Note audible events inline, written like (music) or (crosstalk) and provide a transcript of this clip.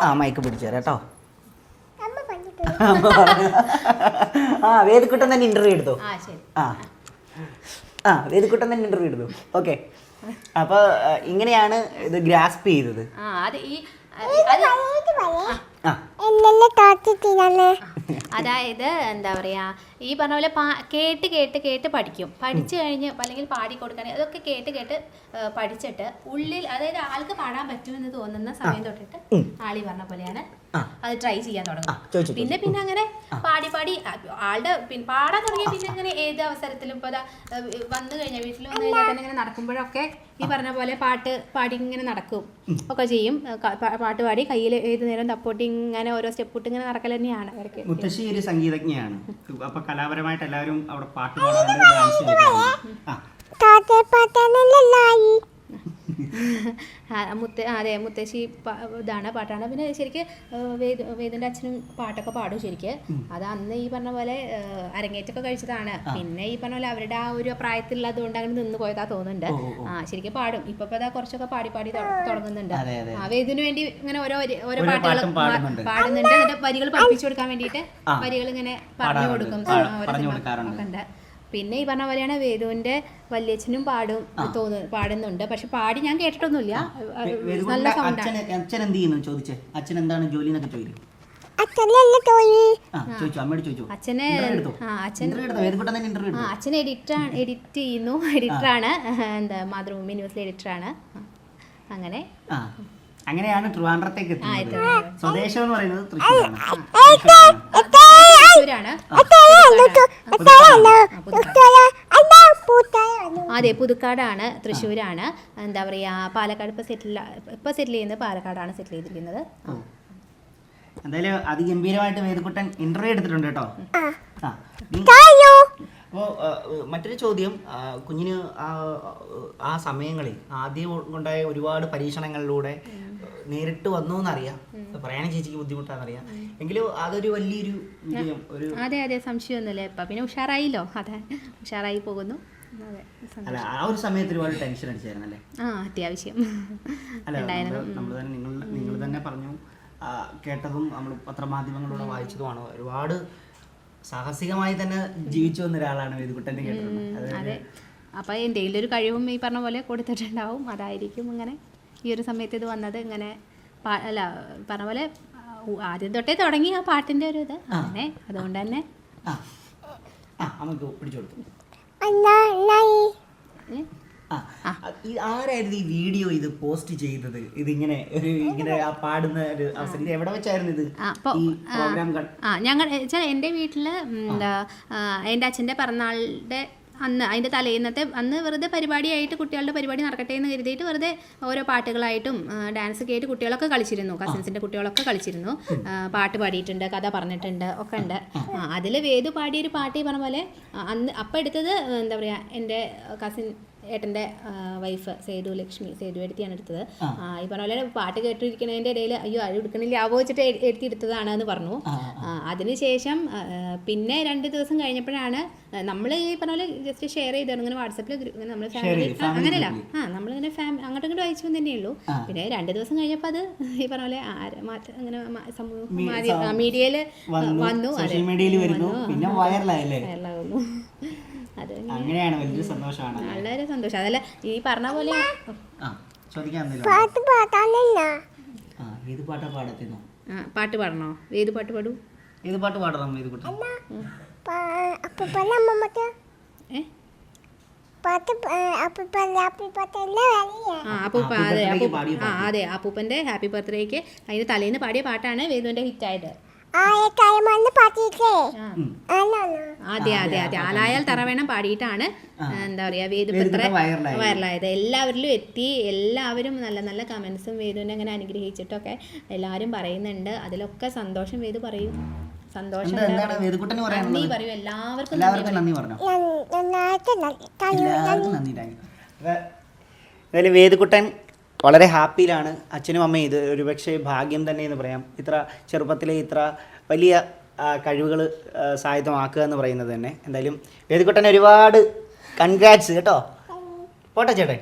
ആ മൈക്ക് പിടിച്ചു തരാം കേട്ടോ. (laughs) ആ വേദിക്കുട്ടൻ തന്നെ ഇന്റർവ്യൂ എടുത്തു. ആ ശരി. ആ. ആ വേദിക്കുട്ടൻ തന്നെ ഇന്റർവ്യൂ എടുത്തു. ഓക്കെ അപ്പൊ ഇങ്ങനെയാണ് ഇത് ഗ്രാസ്പ് ചെയ്തത്. ആ അത് ഈ ആ. അതായത് എന്താ പറയാ ഈ പറഞ്ഞ പോലെ പാ കേട്ട് കേട്ട് കേട്ട് പഠിക്കും. പഠിച്ചു കഴിഞ്ഞ് അല്ലെങ്കിൽ പാടി കൊടുക്കണേ അതൊക്കെ കേട്ട് കേട്ട് പഠിച്ചിട്ട് ഉള്ളിൽ അതായത് ആൾക്ക് പാടാൻ പറ്റുമെന്ന് തോന്നുന്ന സമയം തൊട്ടിട്ട് ആളി പറഞ്ഞ പോലെയാണ്. അത് ട്രൈ ചെയ്യാൻ തുടങ്ങും. പിന്നെ പിന്നെ അങ്ങനെ പാടി പാടി ആളുടെ പാടാൻ തുടങ്ങിയ പിന്നെ അങ്ങനെ ഏത് അവസരത്തിലും ഇപ്പൊ വന്നു കഴിഞ്ഞാൽ വീട്ടിൽ വന്നു കഴിഞ്ഞാൽ തന്നെ ഇങ്ങനെ നടക്കുമ്പോഴൊക്കെ ഈ പറഞ്ഞ പോലെ പാട്ട് പാടി ഇങ്ങനെ നടക്കും. ഒക്കെ ചെയ്യും. പാട്ട് പാടി കയ്യിൽ ഏത് നേരം തപ്പോട്ട് ഇങ്ങനെ ഓരോ സ്റ്റെപ്പ് ഇട്ട് ഇങ്ങനെ നടക്കൽ തന്നെയാണ് അവർക്ക് മുത്തശ്ശി ഒരു സംഗീതജ്ഞയാണ്. അപ്പൊ കലാപരമായിട്ട് എല്ലാവരും അവിടെ പാട്ട് പാടാറുണ്ട് ഡാൻസ് കളിക്കാറുണ്ട് ആ തോറ്റെ പാട്ടാനല്ലായി ആ, മുത്ത ആ, അതെ മുത്തശ്ശി ഇതാണ് പാട്ടാണ്. പിന്നെ ശരിക്ക് ഏഹ്, വേദ വേദിന്റെ അച്ഛനും പാട്ടൊക്കെ പാടും ശരിക്ക്. അത് അന്ന് ഈ പറഞ്ഞ പോലെ അരങ്ങേറ്റൊക്കെ കഴിച്ചതാണ്. പിന്നെ ഈ പറഞ്ഞ പോലെ അവരുടെ ആ ഒരു പ്രായത്തിലുള്ളത് കൊണ്ട് അങ്ങനെ നിന്ന് പോയതാ തോന്നുന്നുണ്ട്. ആ ശരിക്കും പാടും. ഇപ്പൊ ഇപ്പൊ ദാ കുറച്ചൊക്കെ പാടി പാടി തുടങ്ങുന്നുണ്ട്. അതെ, അതെ. ആ വേദിന് വേണ്ടി ഇങ്ങനെ ഓരോ ഓരോ പാട്ടുകൾ പാട്ടും പാടുന്നുണ്ട്. എന്നിട്ട് വരികൾ പഠിപ്പിച്ചു കൊടുക്കാൻ വേണ്ടിയിട്ട്. വരികൾ ഇങ്ങനെ പറഞ്ഞു കൊടുക്കും. ഓരോ പറഞ്ഞു സിനിമ ഒക്കെ ഉണ്ട്. പിന്നെ ഈ പറഞ്ഞ പോലെയാണ് വേദുവിന്റെ വല്യച്ഛനും പാടും തോന്നു പാടുന്നുണ്ട് പക്ഷെ പാടി ഞാൻ കേട്ടിട്ടൊന്നുമില്ല നല്ല സൗണ്ടാണ് അച്ഛൻ അച്ഛൻ എന്ത് ചെയ്യുന്നു ചോദിച്ചേ അച്ഛൻ എന്താണ് ജോലി എന്നൊക്കെ ചോദിക്കും അച്ഛന് ആ അച്ഛൻ എഡിറ്റർ എഡിറ്റ് ചെയ്യുന്നു എഡിറ്ററാണ് എന്താ മാതൃഭൂമി ന്യൂസിലെ എഡിറ്റർ ആണ് അങ്ങനെ ആ അങ്ങനെയാണ് ട്രിവാൻഡ്രത്തേക്ക് എത്തുന്നത് എത്തുന്നത്. സ്വദേശം എന്ന് പറയുന്നത് തൃശ്ശൂരാണ് തൃശ്ശൂരാണ് അതെ പുതുക്കാടാണ് തൃശ്ശൂരാണ്. എന്താ പറയാ പാലക്കാട് ഇപ്പൊ സെറ്റിൽ ഇപ്പൊ സെറ്റിൽ ചെയ്യുന്നത് പാലക്കാടാണ് സെറ്റിൽ ചെയ്തിരിക്കുന്നത്. എന്തായാലും അതിഗംഭീരമായിട്ട് വേദക്കുട്ടൻ ഇന്റർവ്യൂ എടുത്തിട്ടുണ്ട് കേട്ടോ. നീ- മറ്റൊരു ചോദ്യം കുഞ്ഞിന് ആ സമയങ്ങളിൽ ആദ്യം ഉണ്ടായ ഒരുപാട് പരീക്ഷണങ്ങളിലൂടെ നേരിട്ട് വന്നു എന്നറിയാം പറയാനും ചേച്ചിക്ക് ബുദ്ധിമുട്ടാണെന്നറിയാം എങ്കിലും അതൊരു വലിയൊരു ഒരു അതെ അതെ സംശയമൊന്നുമില്ല ഇപ്പൊ. പിന്നെ ഉഷാറായില്ലോ. അതെ ഉഷാറായി പോകുന്നു. അല്ല ആ ഒരു സമയത്ത് ഒരുപാട് ടെൻഷൻ അടിച്ചായിരുന്നല്ലേ? ആ അത്യാവശ്യം. അല്ല നമ്മൾ തന്നെ നിങ്ങൾ നിങ്ങൾ തന്നെ പറഞ്ഞു കേട്ടതും നമ്മൾ പത്രമാധ്യമങ്ങളിലൂടെ വായിച്ചതുമാണ്. ഒരുപാട് സാഹസികമായി തന്നെ ജീവിച്ചു വന്ന ഒരാളാണ് വേദിക്കുട്ടന്റെ കേട്ടിട്ടുണ്ട് അതെ. അപ്പോൾ എന്തെങ്കിലും ഒരു കഴിവും ഈ പറഞ്ഞ പോലെ കൊടുത്തിട്ടുണ്ടാവും. അതായിരിക്കും ഇങ്ങനെ ഈ ഒരു സമയത്ത് ഇത് വന്നത്. ഇങ്ങനെ അല്ല പറഞ്ഞ പോലെ ആദ്യം തൊട്ടേ തുടങ്ങി ആ പാട്ടിന്റെ ഒരു ഇത്. അങ്ങനെ അതുകൊണ്ട് തന്നെ ആ. ആ നമുക്ക് പിടിച്ചു കൊടുത്തു ആരായിരുന്നു ഈ വീഡിയോ ഇത് പോസ്റ്റ് ചെയ്തത്? ഇതിങ്ങനെ ഒരു ഇങ്ങനെ പാടുന്ന ഒരു അവസരം. ഇത് എവിടെ വെച്ചായിരുന്നു ഇത്? ഈ പ്രോഗ്രാം ആ ഞങ്ങൾ എന്റെ എന്റെ വീട്ടിൽ എന്താ എന്റെ അച്ഛന്റെ പിറന്നാളുടെ അന്ന് അതിന്റെ തലേന്നത്തെ അന്ന് വെറുതെ പരിപാടിയായിട്ട് കുട്ടികളുടെ പരിപാടി നടക്കട്ടെ എന്ന് കരുതിയിട്ട് വെറുതെ ഓരോ പാട്ടുകളായിട്ടും ഡാൻസ് ഒക്കെ ആയിട്ട് കുട്ടികളൊക്കെ കളിച്ചിരുന്നു. കസിൻസിന്റെ കുട്ടികളൊക്കെ കളിച്ചിരുന്നു. പാട്ട് പാടിയിട്ടുണ്ട് കഥ പറഞ്ഞിട്ടുണ്ട് ഒക്കെ ഉണ്ട്. അതിൽ വേദു പാടിയൊരു പാട്ട് ഈ പറഞ്ഞ പോലെ അന്ന് അപ്പം എടുത്തത് എന്താ പറയുക എന്റെ കസിൻ ഏട്ടന്റെ വൈഫ് സേതു ലക്ഷ്മി സേതു എടുത്തിയാണ് എടുത്തത്. ആ, ഈ പറഞ്ഞ പോലെ പാട്ട് കേട്ടിരിക്കുന്നതിന്റെ ഇടയിൽ അയ്യോ അഴി എടുക്കണില്ല ആവോ വെച്ചിട്ട് എടുത്തി എടുത്തതാണ് എന്ന് പറഞ്ഞു. അതിനുശേഷം പിന്നെ രണ്ട് ദിവസം കഴിഞ്ഞപ്പോഴാണ് നമ്മൾ ഈ പറഞ്ഞ പോലെ ജസ്റ്റ് ഷെയർ ചെയ്തു ഇങ്ങനെ വാട്സപ്പിൽ നമ്മൾ ഫാമിലി അങ്ങനെയല്ല. ആ നമ്മളിങ്ങനെ ഫാമിലി അങ്ങോട്ടും ഇങ്ങോട്ടും അയച്ചു തന്നെയേ ഉള്ളൂ പിന്നെ രണ്ട് ദിവസം കഴിഞ്ഞപ്പോൾ അത് ഈ പറഞ്ഞ പോലെ മാറ്റം അങ്ങനെ സമൂഹ മീഡിയയിൽ വന്നു. സോഷ്യൽ മീഡിയയിൽ വരുന്നു. പിന്നെ വൈറലായി വൈറലാകുന്നു അത് അങ്ങനെയാണ് വലിയൊരു സന്തോഷമാണ്. വളരെ സന്തോഷം. അതല്ല ഈ പറഞ്ഞ പോലെ ആ ചോദിക്കാൻ ആ ഏത് പാട്ടാ പാടത്തുന്നു? ആ, പാട്ട് പാടണോ? ഏത് പാട്ട് പാടൂ? ഏത് പാട്ട് പാടണം ഏത് കുട്ടി? അതെ birthday ക്ക് അപ്പൂപ്പ പാടിയ ആ അതെ അപ്പൂപ്പന്റെ ഹാപ്പി ബർത്ത്ഡേക്ക്. അതിന് തലേന്ന് പാടിയ പാട്ടാണ് വേദുവിന്റെ ഹിറ്റായത്. അതെ അതെ അതെ. ആലായാൽ തറവേണം പാടിയിട്ടാണ്. എന്താ പറയാ വേദപുത്ര വൈറലായത്. എല്ലാവരിലും എത്തി എല്ലാവരും നല്ല നല്ല കമന്റ്സും വേദുവിനെ അങ്ങനെ അനുഗ്രഹിച്ചിട്ടൊക്കെ എല്ലാവരും പറയുന്നുണ്ട്. അതിലൊക്കെ സന്തോഷം വേദു പറയും. സന്തോഷം നന്ദി പറയും. എല്ലാവർക്കും നന്ദി പറഞ്ഞോ? വേദിക്കുട്ടൻ വളരെ ഹാപ്പിയിലാണ് അച്ഛനും അമ്മയും ഇത് ഒരുപക്ഷെ ഭാഗ്യം തന്നെ എന്ന് പറയാം. ഇത്ര ചെറുപ്പത്തിലെ ഇത്ര വലിയ കഴിവുകൾ സായുധമാക്കുക എന്ന് പറയുന്നത് തന്നെ. എന്തായാലും വേദിക്കുട്ടനെ ഒരുപാട് കൺഗ്രാറ്റ്സ് കേട്ടോ. പോട്ടെ ചേട്ടൻ.